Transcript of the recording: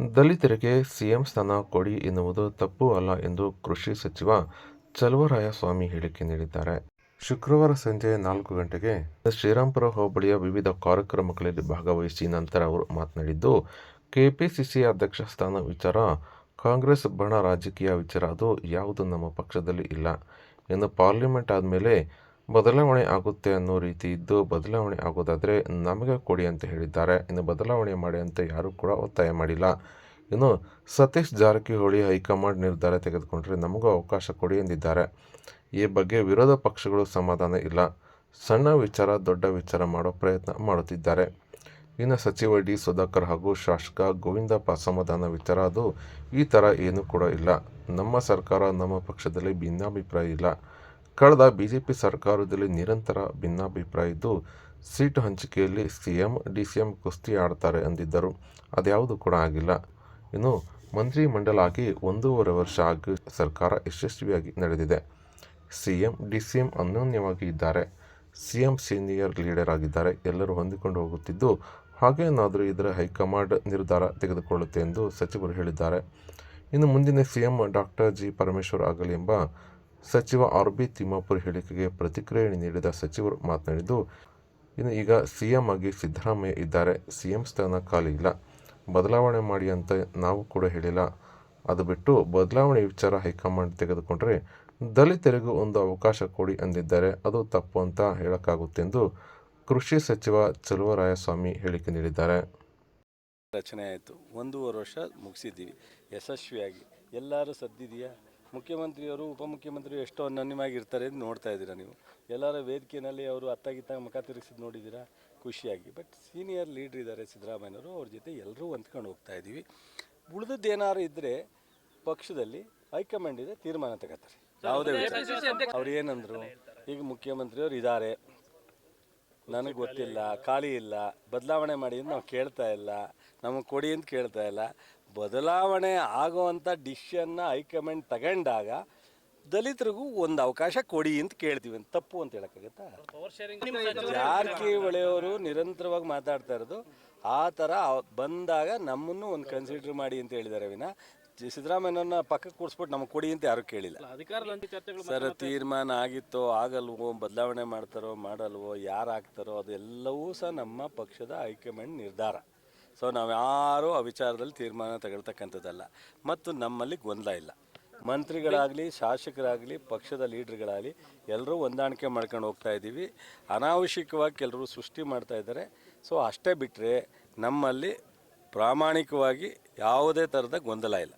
ದಲಿತರಿಗೆ ಸಿಎಂ ಸ್ಥಾನ ಕೊಡಿ ಎನ್ನುವುದು ತಪ್ಪು ಅಲ್ಲ ಎಂದು ಕೃಷಿ ಸಚಿವ ಚಲುವರಾಯಸ್ವಾಮಿ ಹೇಳಿಕೆ ನೀಡಿದ್ದಾರೆ. ಶುಕ್ರವಾರ ಸಂಜೆ ನಾಲ್ಕು ಗಂಟೆಗೆ ಶ್ರೀರಾಂಪುರ ಹೋಬಳಿಯ ವಿವಿಧ ಕಾರ್ಯಕ್ರಮಗಳಲ್ಲಿ ಭಾಗವಹಿಸಿ ನಂತರ ಅವರು ಮಾತನಾಡಿದ್ದು, ಕೆಪಿಸಿಸಿ ಅಧ್ಯಕ್ಷ ಸ್ಥಾನ ವಿಚಾರ, ಕಾಂಗ್ರೆಸ್ ಬಣ ರಾಜಕೀಯ ವಿಚಾರ ಅದು ಯಾವುದು ನಮ್ಮ ಪಕ್ಷದಲ್ಲಿ ಇಲ್ಲ ಇನ್ನು ಪಾರ್ಲಿಮೆಂಟ್ ಆದಮೇಲೆ ಬದಲಾವಣೆ ಆಗುತ್ತೆ ಅನ್ನೋ ರೀತಿ ಇದ್ದು ಬದಲಾವಣೆ ಆಗೋದಾದರೆ ನಮಗೆ ಕೊಡಿ ಅಂತ ಹೇಳಿದ್ದಾರೆ. ಇನ್ನು ಬದಲಾವಣೆ ಮಾಡಿ ಅಂತ ಯಾರೂ ಕೂಡ ಒತ್ತಾಯ ಮಾಡಿಲ್ಲ. ಇನ್ನು ಸತೀಶ್ ಜಾರಕಿಹೊಳಿ ಹೈಕಮಾಂಡ್ ನಿರ್ಧಾರ ತೆಗೆದುಕೊಂಡ್ರೆ ನಮಗೂ ಅವಕಾಶ ಕೊಡಿ ಎಂದಿದ್ದಾರೆ. ಈ ಬಗ್ಗೆ ವಿರೋಧ ಪಕ್ಷಗಳು ಸಮಾಧಾನ ಇಲ್ಲ. ಸಣ್ಣ ವಿಚಾರ, ದೊಡ್ಡ ವಿಚಾರ ಮಾಡೋ ಪ್ರಯತ್ನ ಮಾಡುತ್ತಿದ್ದಾರೆ. ಇನ್ನು ಸಚಿವ ಡಿ ಸುಧಾಕರ್ ಹಾಗೂ ಶಾಸಕ ಗೋವಿಂದಪ್ಪ ಅಸಮಾಧಾನ ವಿಚಾರ, ಅದು ಈ ಥರ ಏನೂ ಕೂಡ ಇಲ್ಲ. ನಮ್ಮ ಸರ್ಕಾರ ನಮ್ಮ ಪಕ್ಷದಲ್ಲಿ ಭಿನ್ನಾಭಿಪ್ರಾಯ ಇಲ್ಲ. ಕಳೆದ ಬಿಜೆಪಿ ಸರ್ಕಾರದಲ್ಲಿ ನಿರಂತರ ಭಿನ್ನಾಭಿಪ್ರಾಯ ಇದ್ದು, ಸೀಟು ಹಂಚಿಕೆಯಲ್ಲಿ ಸಿಎಂ ಎಂ ಕುಸ್ತಿ ಆಡ್ತಾರೆ ಅಂದಿದ್ದರು. ಅದ್ಯಾವುದು ಕೂಡ ಆಗಿಲ್ಲ. ಇನ್ನು ಮಂತ್ರಿಮಂಡಲ ಆಗಿ ಒಂದೂವರೆ ವರ್ಷ ಆಗಿ ಸರ್ಕಾರ ಯಶಸ್ವಿಯಾಗಿ ನಡೆದಿದೆ. C M D C M ಅನ್ಯೋನ್ಯವಾಗಿ ಇದ್ದಾರೆ. ಸಿ ಎಂ ಸೀನಿಯರ್ ಲೀಡರ್ ಆಗಿದ್ದಾರೆ. ಎಲ್ಲರೂ ಹೊಂದಿಕೊಂಡು ಹೋಗುತ್ತಿದ್ದು, ಹಾಗೇನಾದರೂ ಇದರ ಹೈಕಮಾಂಡ್ ನಿರ್ಧಾರ ತೆಗೆದುಕೊಳ್ಳುತ್ತೆ ಎಂದು ಸಚಿವರು ಹೇಳಿದ್ದಾರೆ. ಇನ್ನು ಮುಂದಿನ C M doctor G Parameshwar ಆಗಲಿ ಎಂಬ ಸಚಿವ ಆರ್ ಬಿ ತಿಮ್ಮಾಪುರ್ ಹೇಳಿಕೆಗೆ ಪ್ರತಿಕ್ರಿಯೆ ನೀಡಿದ ಸಚಿವರು ಮಾತನಾಡಿದ್ದು, ಇನ್ನು ಈಗ ಸಿಎಂ ಆಗಿ ಸಿದ್ದರಾಮಯ್ಯ ಇದ್ದಾರೆ, ಸಿಎಂ ಸ್ಥಾನ ಖಾಲಿ ಇಲ್ಲ. ಬದಲಾವಣೆ ಮಾಡಿ ಅಂತ ನಾವು ಕೂಡ ಹೇಳಿಲ್ಲ. ಅದು ಬಿಟ್ಟು ಬದಲಾವಣೆ ವಿಚಾರ ಹೈಕಮಾಂಡ್ ತೆಗೆದುಕೊಂಡರೆ ದಲಿತರಿಗೂ ಒಂದು ಅವಕಾಶ ಕೊಡಿ ಅಂದಿದ್ದಾರೆ. ಅದು ತಪ್ಪು ಅಂತ ಹೇಳೋಕ್ಕಾಗುತ್ತೆಂದು ಕೃಷಿ ಸಚಿವ ಚಲುವರಾಯಸ್ವಾಮಿ ಹೇಳಿಕೆ ನೀಡಿದ್ದಾರೆ. ರಚನೆ ಆಯಿತು. ಒಂದೂವರೆ ವರ್ಷ ಮುಗಿಸಿದ್ದೀವಿ. ಯಶಸ್ವಿಯಾಗಿ. ಎಲ್ಲರೂ ಸದ್ದಿದೆಯಾ ಮುಖ್ಯಮಂತ್ರಿಯವರು ಉಪಮುಖ್ಯಮಂತ್ರಿ ಎಷ್ಟು ಅನನ್ಯವಾಗಿರ್ತಾರೆ ಅಂತ ನೋಡ್ತಾ ಇದ್ದೀರಾ ನೀವು. ಎಲ್ಲರ ವೇದಿಕೆಯಲ್ಲಿ ಅವರು ಅತ್ತಾಗಿತ್ತ ಮುಖ ತಿರುಗಿಸಿದ್ದು ನೋಡಿದ್ದೀರಾ? ಖುಷಿಯಾಗಿ. ಬಟ್ ಸೀನಿಯರ್ ಲೀಡ್ರ್ ಇದ್ದಾರೆ ಸಿದ್ದರಾಮಯ್ಯನವರು, ಅವ್ರ ಜೊತೆ ಎಲ್ಲರೂ ಹೊಂದ್ಕೊಂಡು ಹೋಗ್ತಾ ಇದ್ದೀವಿ. ಉಳಿದದ್ದು ಏನಾದ್ರು ಇದ್ದರೆ ಪಕ್ಷದಲ್ಲಿ ಹೈಕಮಾಂಡ್ ಇದೆ, ತೀರ್ಮಾನ ತಗೋತಾರೆ. ಯಾವುದೇ ಅವ್ರು ಏನಂದ್ರು, ಈಗ ಮುಖ್ಯಮಂತ್ರಿಯವರು ಇದ್ದಾರೆ. ನನಗೆ ಗೊತ್ತಿಲ್ಲ, ಖಾಲಿ ಇಲ್ಲ, ಬದಲಾವಣೆ ಮಾಡಿ ಅಂತ ನಾವು ಕೇಳ್ತಾ ಇಲ್ಲ, ನಮಗೆ ಕೊಡಿ ಅಂತ ಕೇಳ್ತಾ ಇಲ್ಲ. ಬದಲಾವಣೆ ಆಗುವಂಥ ಡಿಶನ್ನ ಹೈಕಮಾಂಡ್ ತಗೊಂಡಾಗ ದಲಿತರಿಗೂ ಒಂದು ಅವಕಾಶ ಕೊಡಿ ಅಂತ ಕೇಳ್ತೀವಿ. ಅಂತ ತಪ್ಪು ಅಂತ ಹೇಳಕ್ಕಾಗತ್ತಾ? ಜಾರಕಿಹೊಳಿಯವರು ನಿರಂತರವಾಗಿ ಮಾತಾಡ್ತಾ ಇರೋದು, ಆ ಥರ ಬಂದಾಗ ನಮ್ಮನ್ನು ಒಂದು ಕನ್ಸಿಡರ್ ಮಾಡಿ ಅಂತ ಹೇಳಿದ್ದಾರೆ ವಿನ ಸಿದ್ದರಾಮಯ್ಯನ ಪಕ್ಕಕ್ಕೆ ಕೂರಿಸ್ಬಿಟ್ಟು ನಮಗೆ ಕೊಡಿ ಅಂತ ಯಾರು ಕೇಳಿಲ್ಲ. ಸರ್, ತೀರ್ಮಾನ ಆಗಿತ್ತೋ, ಆಗಲ್ವೋ, ಬದಲಾವಣೆ ಮಾಡ್ತಾರೋ, ಮಾಡಲ್ವೋ ಯಾರು ಆಗ್ತಾರೋ ಅದೆಲ್ಲವೂ ಸಹ ನಮ್ಮ ಪಕ್ಷದ ಹೈಕಮಾಂಡ್ ನಿರ್ಧಾರ. ಸೊ ನಾವು ಯಾರೂ ಆ ವಿಚಾರದಲ್ಲಿ ತೀರ್ಮಾನ ತಗೊಳ್ತಕ್ಕಂಥದ್ದಲ್ಲ. ಮತ್ತು ನಮ್ಮಲ್ಲಿ ಗೊಂದಲ ಇಲ್ಲ. ಮಂತ್ರಿಗಳಾಗಲಿ, ಶಾಸಕರಾಗಲಿ, ಪಕ್ಷದ ಲೀಡ್ರ್ಗಳಾಗಲಿ ಎಲ್ಲರೂ ಹೊಂದಾಣಿಕೆ ಮಾಡ್ಕೊಂಡು ಹೋಗ್ತಾ ಇದ್ದೀವಿ. ಅನಾವಶ್ಯಕವಾಗಿ ಕೆಲವರು ಸೃಷ್ಟಿ ಮಾಡ್ತಾ ಇದ್ದಾರೆ. ಸೊ ಅಷ್ಟೇ ಬಿಟ್ಟರೆ ನಮ್ಮಲ್ಲಿ ಪ್ರಾಮಾಣಿಕವಾಗಿ ಯಾವುದೇ ಥರದ ಗೊಂದಲ ಇಲ್ಲ.